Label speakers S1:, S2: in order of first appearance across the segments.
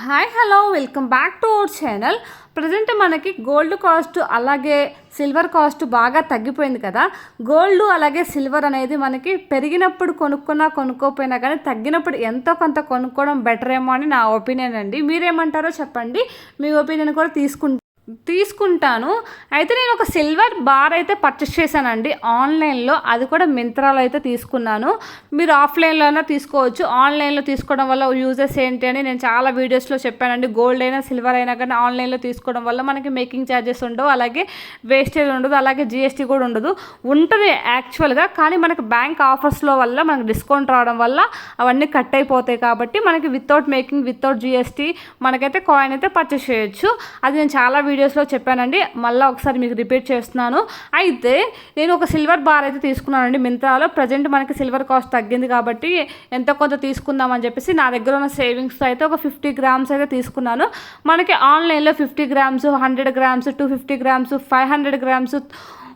S1: Hi hello welcome back to our channel present మనకి gold cost అలాగే silver cost బాగా తగ్గిపోయింది కదా. గోల్డ్ అలాగే సిల్వర్ అనేది మనకి పెరిగినప్పుడు కొనుక్కున్నా కొనుక్కోపోయినా కానీ తగ్గినప్పుడు ఎంతో కొంత కొనుక్కోవడం బెటర్ ఏమో అని నా ఒపీనియన్ అండి. మీరేమంటారో చెప్పండి. మీ ఒపీనియన్ కూడా తీసుకుంటాను తీసుకుంటాను. అయితే నేను ఒక సిల్వర్ బార్ అయితే పర్చేస్ చేశానండి. ఆన్లైన్లో అది కూడా మింత్రాలో అయితే తీసుకున్నాను. మీరు ఆఫ్లైన్లోనే తీసుకోవచ్చు. ఆన్లైన్లో తీసుకోవడం వల్ల యూజెస్ ఏంటి అని నేను చాలా వీడియోస్లో చెప్పానండి. గోల్డ్ అయినా సిల్వర్ అయినా కానీ ఆన్లైన్లో తీసుకోవడం వల్ల మనకి మేకింగ్ ఛార్జెస్ ఉండవు. అలాగే వేస్టేజ్ ఉండదు. అలాగే జిఎస్టీ కూడా ఉండదు. ఉంటుంది యాక్చువల్గా. కానీ మనకి బ్యాంక్ ఆఫర్స్లో వల్ల మనకు డిస్కౌంట్ రావడం వల్ల అవన్నీ కట్ అయిపోతాయి కాబట్టి మనకి వితౌట్ మేకింగ్ వితౌట్ జిఎస్టీ మనకైతే కాయిన్ అయితే పర్చేస్ చేయొచ్చు. అది నేను చాలా వీడియోస్లో చెప్పానండి. మళ్ళీ ఒకసారి మీకు రిపీట్ చేస్తున్నాను. అయితే నేను ఒక సిల్వర్ బార్ అయితే తీసుకున్నానండి మింత్రాలో. ప్రజెంట్ మనకి సిల్వర్ కాస్ట్ తగ్గింది కాబట్టి ఎంత కొంత తీసుకుందామని చెప్పేసి నా దగ్గర ఉన్న సేవింగ్స్ అయితే ఒక ఫిఫ్టీ గ్రామ్స్ అయితే తీసుకున్నాను. మనకి ఆన్లైన్లో fifty grams hundred grams two fifty grams five hundred grams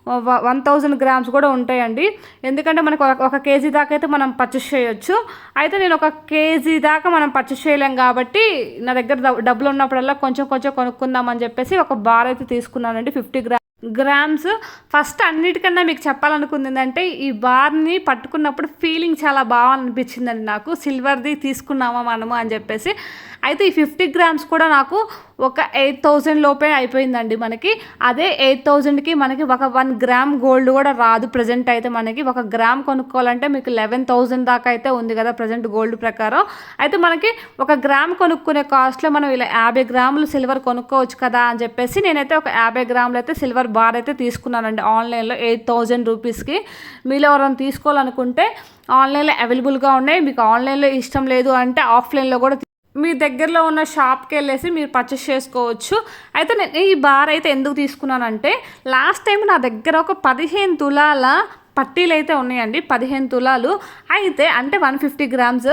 S1: one thousand grams కూడా ఉంటాయండి. ఎందుకంటే మనకు ఒక- ఒక కేజీ దాకా అయితే మనం పర్చేస్ చేయొచ్చు. అయితే నేను ఒక కేజీ దాకా మనం పర్చేస్ చేయలేం కాబట్టి నా దగ్గర డబ్బులు ఉన్నప్పుడల్లా కొంచెం కొంచెం కొనుక్కుందామని చెప్పేసి ఒక బార్ అయితే తీసుకున్నానండి. Fifty gram grams. ఫస్ట్ అన్నిటికన్నా మీకు చెప్పాలనుకుంది ఏంటంటే ఈ బార్ని పట్టుకున్నప్పుడు ఫీలింగ్ చాలా బాగా అనిపించిందండి నాకు. సిల్వర్ది తీసుకున్నామా మనము అని చెప్పేసి. అయితే ఈ ఫిఫ్టీ గ్రామ్స్ కూడా నాకు ఒక ఎయిట్ థౌజండ్ లోపే అయిపోయిందండి మనకి. అదే ఎయిట్ థౌజండ్కి మనకి ఒక వన్ గ్రామ్ గోల్డ్ కూడా రాదు ప్రజెంట్ అయితే మనకి. ఒక గ్రామ్ కొనుక్కోవాలంటే మీకు లెవెన్ థౌజండ్ దాకా అయితే ఉంది కదా ప్రజెంట్ గోల్డ్ ప్రకారం. అయితే మనకి ఒక గ్రామ్ కొనుక్కునే కాస్ట్లో మనం ఇలా యాభై గ్రాములు సిల్వర్ కొనుక్కోవచ్చు కదా అని చెప్పేసి నేనైతే ఒక యాభై గ్రాములు అయితే సిల్వర్ బార్ అయితే తీసుకున్నానండి. ఆన్లైన్లో ఎయిట్ థౌజండ్ రూపీస్కి. మీలో ఎవరైనా తీసుకోవాలనుకుంటే ఆన్లైన్లో అవైలబుల్గా ఉన్నాయి. మీకు ఆన్లైన్లో ఇష్టం లేదు అంటే ఆఫ్లైన్లో కూడా మీ దగ్గరలో ఉన్న షాప్కి వెళ్ళేసి మీరు పర్చేస్ చేసుకోవచ్చు. అయితే నేను ఈ బార్ అయితే ఎందుకు తీసుకున్నానంటే లాస్ట్ టైం నా దగ్గర ఒక పదిహేను తులాల పట్టీలు అయితే ఉన్నాయండి పదిహేను తులాలు. అయితే అంటే వన్ ఫిఫ్టీ గ్రామ్స్.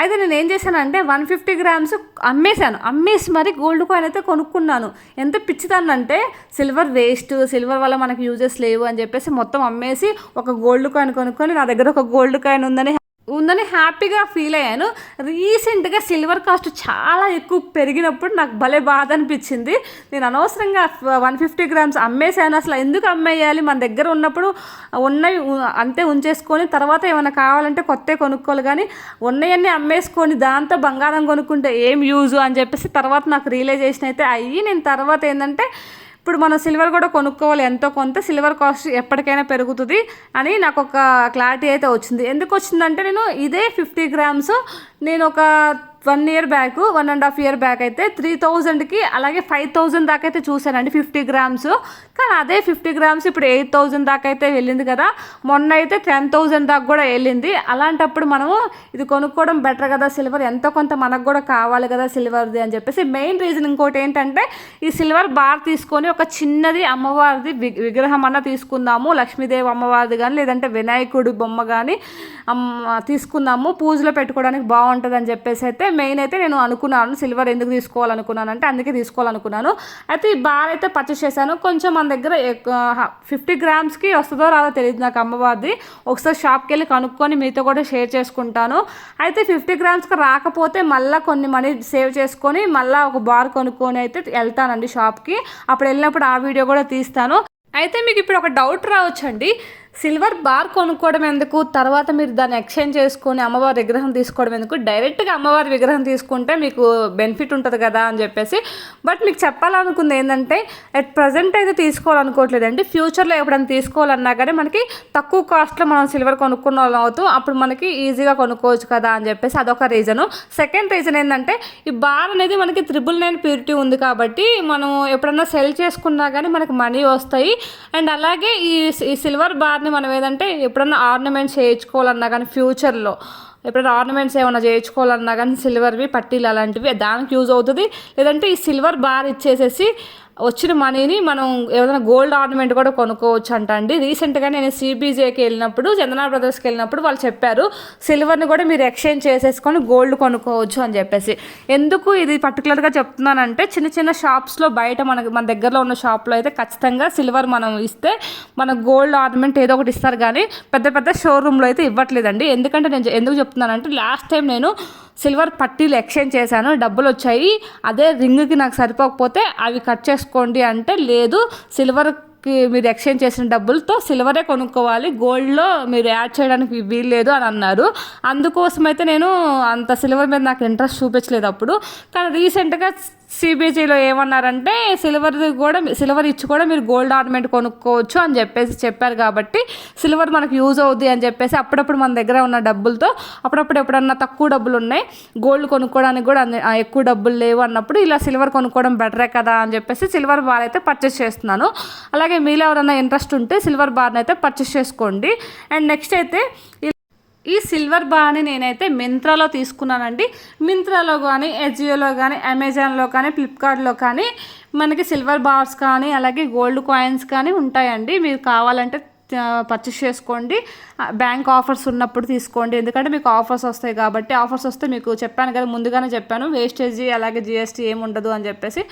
S1: అయితే నేను ఏం చేశానంటే వన్ ఫిఫ్టీ గ్రామ్స్ అమ్మేశాను. అమ్మేసి మరి గోల్డ్ కాయిన్ అయితే కొనుక్కున్నాను. ఎంత పిచ్చిదాన్నంటే సిల్వర్ వేస్ట్ సిల్వర్ వల్ల మనకి యూజెస్ లేవు అని చెప్పేసి మొత్తం అమ్మేసి ఒక గోల్డ్ కాయిన్ కొనుక్కొని నా దగ్గర ఒక గోల్డ్ కాయిన్ ఉందని ఉందని హ్యాపీగా ఫీల్ అయ్యాను. రీసెంట్గా సిల్వర్ కాస్ట్ చాలా ఎక్కువ పెరిగినప్పుడు నాకు భలే బాధ అనిపించింది. నేను అనవసరంగా వన్ ఫిఫ్టీ గ్రామ్స్ అమ్మేశాను. అసలు ఎందుకు అమ్మేయాలి? మన దగ్గర ఉన్నప్పుడు ఉన్నవి అంతే ఉంచేసుకొని తర్వాత ఏమైనా కావాలంటే కొత్త కొనుక్కోవాలి. కానీ ఉన్నవన్నీ అమ్మేసుకొని దాంతో బంగారం కొనుక్కుంటే ఏం యూజు అని చెప్పేసి తర్వాత నాకు రియలైజేషన్ అయితే అయ్యి నేను తర్వాత ఏంటంటే ఇప్పుడు మనం సిల్వర్ కూడా కొనుక్కోవాలి ఎంతో కొంత సిల్వర్ కాస్ట్ ఎప్పటికైనా పెరుగుతుంది అని నాకు ఒక క్లారిటీ అయితే వచ్చింది. ఎందుకు వచ్చిందంటే నేను ఇదే ఫిఫ్టీ గ్రామ్స్ నేను ఒక one year back one and half year back అయితే త్రీ థౌజండ్కి అలాగే ఫైవ్ థౌజండ్ దాకా అయితే చూశానండి ఫిఫ్టీ గ్రామ్స్. కానీ అదే ఫిఫ్టీ గ్రామ్స్ ఇప్పుడు ఎయిట్ థౌజండ్ దాకా అయితే వెళ్ళింది కదా. మొన్న అయితే టెన్ థౌజండ్ దాకా కూడా వెళ్ళింది. అలాంటప్పుడు మనము ఇది కొనుక్కోవడం బెటర్ కదా సిల్వర్ ఎంతో కొంత మనకు కూడా కావాలి కదా సిల్వర్ది అని చెప్పేసి మెయిన్ రీజన్ ఇంకోటి ఏంటంటే ఈ సిల్వర్ బార్ తీసుకొని ఒక చిన్నది అమ్మవారిది విగ్రహం అన్న తీసుకుందాము లక్ష్మీదేవి అమ్మవారిది కానీ లేదంటే వినాయకుడి బొమ్మ కానీ తీసుకుందాము పూజలో పెట్టుకోవడానికి బాగుంటుంది అని చెప్పేసి అయితే మెయిన్ అయితే నేను అనుకున్నాను. సిల్వర్ ఎందుకు తీసుకోవాలనుకున్నాను అంటే అందుకే తీసుకోవాలనుకున్నాను. అయితే ఈ బార్ అయితే పర్చేస్ చేశాను. కొంచెం మన దగ్గర ఫిఫ్టీ గ్రామ్స్కి వస్తుందో రాదో తెలియదు నాకు అమ్మవారిది. ఒకసారి షాప్కి వెళ్ళి కనుక్కొని మీతో కూడా షేర్ చేసుకుంటాను. అయితే ఫిఫ్టీ గ్రామ్స్కి రాకపోతే మళ్ళీ కొన్ని మనీ సేవ్ చేసుకొని మళ్ళీ ఒక బార్ కొనుక్కొని అయితే వెళ్తానండి షాప్కి అప్పుడు వెళ్ళినప్పుడు ఆ వీడియో కూడా తీస్తాను. అయితే మీకు ఇప్పుడు ఒక డౌట్ రావచ్చండి. సిల్వర్ బార్ కొనుక్కోవడం ఎందుకు? తర్వాత మీరు దాన్ని ఎక్స్చేంజ్ చేసుకొని అమ్మవారి విగ్రహం తీసుకోవడం ఎందుకు? డైరెక్ట్గా అమ్మవారి విగ్రహం తీసుకుంటే మీకు బెనిఫిట్ ఉంటుంది కదా అని చెప్పేసి. బట్ మీకు చెప్పాలనుకుంది ఏంటంటే అట్ ప్రజెంట్ అయితే తీసుకోవాలనుకోవట్లేదండి. ఫ్యూచర్లో ఎప్పుడైనా తీసుకోవాలన్నా కానీ మనకి తక్కువ కాస్ట్లో మనం సిల్వర్ కొనుక్కున్న వాళ్ళం అవుతూ అప్పుడు మనకి ఈజీగా కొనుక్కోవచ్చు కదా అని చెప్పేసి అదొక రీజను. సెకండ్ రీజన్ ఏంటంటే ఈ బార్ అనేది మనకి త్రిబుల్ నైన్ ప్యూరిటీ ఉంది కాబట్టి మనం ఎప్పుడన్నా సెల్ చేసుకున్నా కానీ మనకి మనీ వస్తాయి. అండ్ అలాగే ఈ సిల్వర్ బార్ దాన్ని మనం ఏదంటే ఎప్పుడన్నా ఆర్నమెంట్స్ చేయించుకోవాలన్నా కానీ ఫ్యూచర్లో ఎప్పుడైనా ఆర్నమెంట్స్ ఏమైనా చేయించుకోవాలన్నా కానీ సిల్వర్వి పట్టీలు అలాంటివి దానికి యూజ్ అవుతుంది. లేదంటే ఈ సిల్వర్ బార్ ఇచ్చేసేసి వచ్చిన మనీని మనం ఏదైనా గోల్డ్ ఆర్నమెంట్ కూడా కొనుక్కోవచ్చు అంట అండి రీసెంట్గా నేను సిబిజేకి వెళ్ళినప్పుడు చందనా బ్రదర్స్కి వెళ్ళినప్పుడు వాళ్ళు చెప్పారు సిల్వర్ని కూడా మీరు ఎక్స్చేంజ్ చేసేసుకొని గోల్డ్ కొనుక్కోవచ్చు అని చెప్పేసి. ఎందుకు ఇది పర్టికులర్గా చెప్తున్నానంటే చిన్న చిన్న షాప్స్లో బయట మనకి మన దగ్గరలో ఉన్న షాప్లో అయితే ఖచ్చితంగా సిల్వర్ మనం ఇస్తే మన గోల్డ్ ఆర్నమెంట్ ఏదో ఒకటి ఇస్తారు కానీ పెద్ద పెద్ద షోరూంలో అయితే ఇవ్వట్లేదండి. ఎందుకంటే నేను ఎందుకు చెప్తున్నానంటే లాస్ట్ టైం నేను సిల్వర్ పట్టీలు ఎక్స్చేంజ్ చేశాను డబ్బులు వచ్చాయి. అదే రింగ్కి నాకు సరిపోకపోతే అవి కట్ చేసుకోండి అంటే లేదు. సిల్వర్కి మీరు ఎక్స్చేంజ్ చేసిన డబ్బులతో సిల్వరే కొనుక్కోవాలి. గోల్డ్లో మీరు యాడ్ చేయడానికి వీల్లేదు అని అన్నారు. అందుకోసం అయితే నేను అంత సిల్వర్ మీద నాకు ఇంట్రెస్ట్ చూపించలేదు అప్పుడు. కానీ రీసెంట్గా సిబిజీలో ఏమన్నారంటే సిల్వర్ కూడా సిల్వర్ ఇచ్చి కూడా మీరు గోల్డ్ ఆర్నమెంట్ కొనుక్కోవచ్చు అని చెప్పేసి చెప్పారు కాబట్టి సిల్వర్ మనకు యూజ్ అవుద్ది అని చెప్పేసి అప్పుడప్పుడు మన దగ్గర ఉన్న డబ్బులతో అప్పుడప్పుడు ఎప్పుడన్నా తక్కువ డబ్బులు ఉన్నాయి గోల్డ్ కొనుక్కోవడానికి కూడా ఎక్కువ డబ్బులు లేవు అన్నప్పుడు ఇలా సిల్వర్ కొనుక్కోవడం బెటరే కదా అని చెప్పేసి సిల్వర్ బార్ అయితే పర్చేస్ చేస్తున్నాను. అలాగే మీలో ఎవరైనా ఇంట్రెస్ట్ ఉంటే సిల్వర్ బార్ని అయితే పర్చేస్ చేసుకోండి. అండ్ నెక్స్ట్ అయితే ఈ- సిల్వర్ బార్ని నేనైతే మింత్రాలో తీసుకున్నానండి. మింత్రాలో కానీ ఎజియోలో కానీ అమెజాన్లో కానీ ఫ్లిప్కార్ట్లో కానీ మనకి సిల్వర్ బార్స్ కానీ అలాగే గోల్డ్ కాయిన్స్ కానీ ఉంటాయండి. మీరు కావాలంటే పర్చేస్ చేసుకోండి. బ్యాంక్ ఆఫర్స్ ఉన్నప్పుడు తీసుకోండి. ఎందుకంటే మీకు ఆఫర్స్ వస్తాయి కాబట్టి ఆఫర్స్ వస్తే మీకు చెప్పాను కదా ముందుగానే చెప్పాను. వేస్టేజీ అలాగే జిఎస్టీ ఏమి ఉండదు అని చెప్పేసి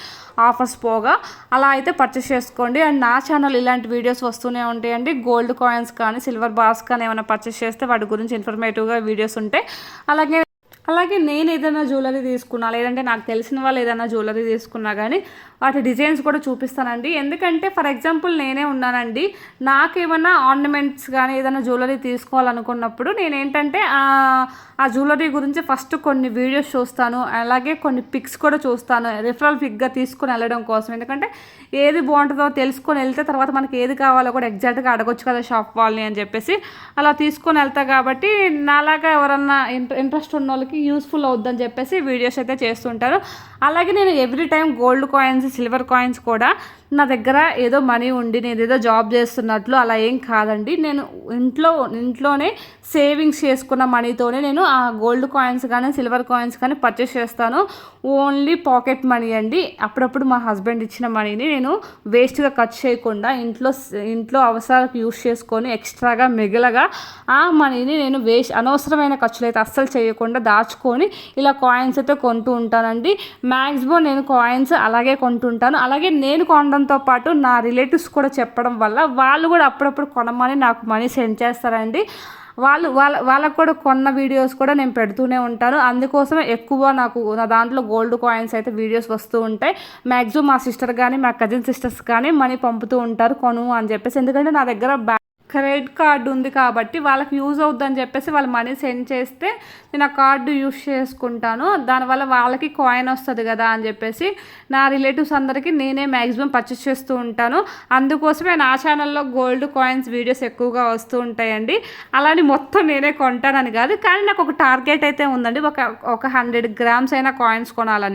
S1: ఆఫర్స్ పోగా. అలా అయితే పర్చేస్ చేసుకోండి. అండ్ నా ఛానల్ ఇలాంటి వీడియోస్ వస్తూనే ఉంటాయండి. గోల్డ్ కాయిన్స్ కానీ సిల్వర్ బార్స్ కానీ ఏమైనా పర్చేస్ చేస్తే వాటి గురించి ఇన్ఫర్మేటివ్గా వీడియోస్ ఉంటాయి. అలాగే అలాగే నేను ఏదైనా జ్యువెలరీ తీసుకున్నా లేదంటే నాకు తెలిసిన వాళ్ళు ఏదైనా జ్యువెలరీ తీసుకున్నా కానీ వాటి డిజైన్స్ కూడా చూపిస్తానండి. ఎందుకంటే ఫర్ ఎగ్జాంపుల్ నేనే ఉన్నానండి. నాకేమన్నా ఆర్నమెంట్స్ కానీ ఏదైనా జ్యువెలరీ తీసుకోవాలనుకున్నప్పుడు నేను ఏంటంటే ఆ- జ్యువెలరీ గురించి ఫస్ట్ కొన్ని వీడియోస్ చూస్తాను. అలాగే కొన్ని పిక్స్ కూడా చూస్తాను. రిఫరల్ పిక్గా తీసుకొని వెళ్ళడం కోసం. ఎందుకంటే ఏది బాగుంటుందో తెలుసుకొని వెళ్తే తర్వాత మనకి ఏది కావాలో కూడా ఎగ్జాక్ట్గా అడగొచ్చు కదా షాప్ వాళ్ళని అని చెప్పేసి. అలా తీసుకొని వెళ్తా కాబట్టి నాలాగా ఎవరన్నా ఇంట్రెస్ట్ ఉన్న వాళ్ళకి యూస్ఫుల్ అవుద్దని చెప్పేసి వీడియోస్ అయితే చేస్తుంటారు. అలాగే నేను every time gold coins silver coins కూడా నా దగ్గర ఏదో మనీ ఉండి నేను ఏదో జాబ్ చేస్తున్నట్లు అలా ఏం కాదండి. నేను ఇంట్లో ఇంట్లోనే సేవింగ్స్ చేసుకున్న మనీతోనే నేను ఆ గోల్డ్ కాయిన్స్ కానీ సిల్వర్ కాయిన్స్ కానీ పర్చేస్ చేస్తాను. ఓన్లీ పాకెట్ మనీ అండి. అప్పుడప్పుడు మా హస్బెండ్ ఇచ్చిన మనీని నేను వేస్ట్గా ఖర్చు చేయకుండా ఇంట్లో ఇంట్లో అవసరాలకు యూస్ చేసుకొని ఎక్స్ట్రాగా మిగలగా ఆ మనీని నేను వేస్ట్ అనవసరమైన ఖర్చులు అయితే అస్సలు చేయకుండా దాచుకొని ఇలా కాయిన్స్ అయితే కొంటూ ఉంటానండి. మ్యాక్సిమం నేను కాయిన్స్ అలాగే కొంటుంటాను. అలాగే నేను కొనడంతో పాటు నా రిలేటివ్స్ కూడా చెప్పడం వల్ల వాళ్ళు కూడా అప్పుడప్పుడు కొనమని నాకు మనీ సెండ్ చేస్తారండి. వాళ్ళు వాళ్ళ వాళ్ళకు కూడా కొన్న వీడియోస్ కూడా నేను పెడుతూనే ఉంటాను. అందుకోసమే ఎక్కువ నాకు నా దాంట్లో గోల్డ్ కాయిన్స్ అయితే వీడియోస్ వస్తూ ఉంటాయి. మ్యాక్సిమం మా సిస్టర్ కానీ మా కజిన్ సిస్టర్స్ కానీ మనీ పంపుతూ ఉంటారు కొను అని చెప్పేసి. ఎందుకంటే నా దగ్గర బ్యా క్రెడిట్ కార్డు ఉంది కాబట్టి వాళ్ళకి యూజ్ అవుద్దని చెప్పేసి వాళ్ళు మనీ సెండ్ చేస్తే నేను ఆ కార్డు యూజ్ చేసుకుంటాను. దానివల్ల వాళ్ళకి కాయిన్ వస్తుంది కదా అని చెప్పేసి నా రిలేటివ్స్ అందరికీ నేనే మ్యాక్సిమం పర్చేస్ చేస్తూ ఉంటాను. అందుకోసమే నా ఛానల్లో గోల్డ్ కాయిన్స్ వీడియోస్ ఎక్కువగా వస్తూ ఉంటాయండి. అలానే మొత్తం నేనే కొంటానని కాదు కానీ నాకు ఒక టార్గెట్ అయితే ఉందండి. ఒక ఒక హండ్రెడ్ గ్రామ్స్ అయినా కాయిన్స్ కొనాలని.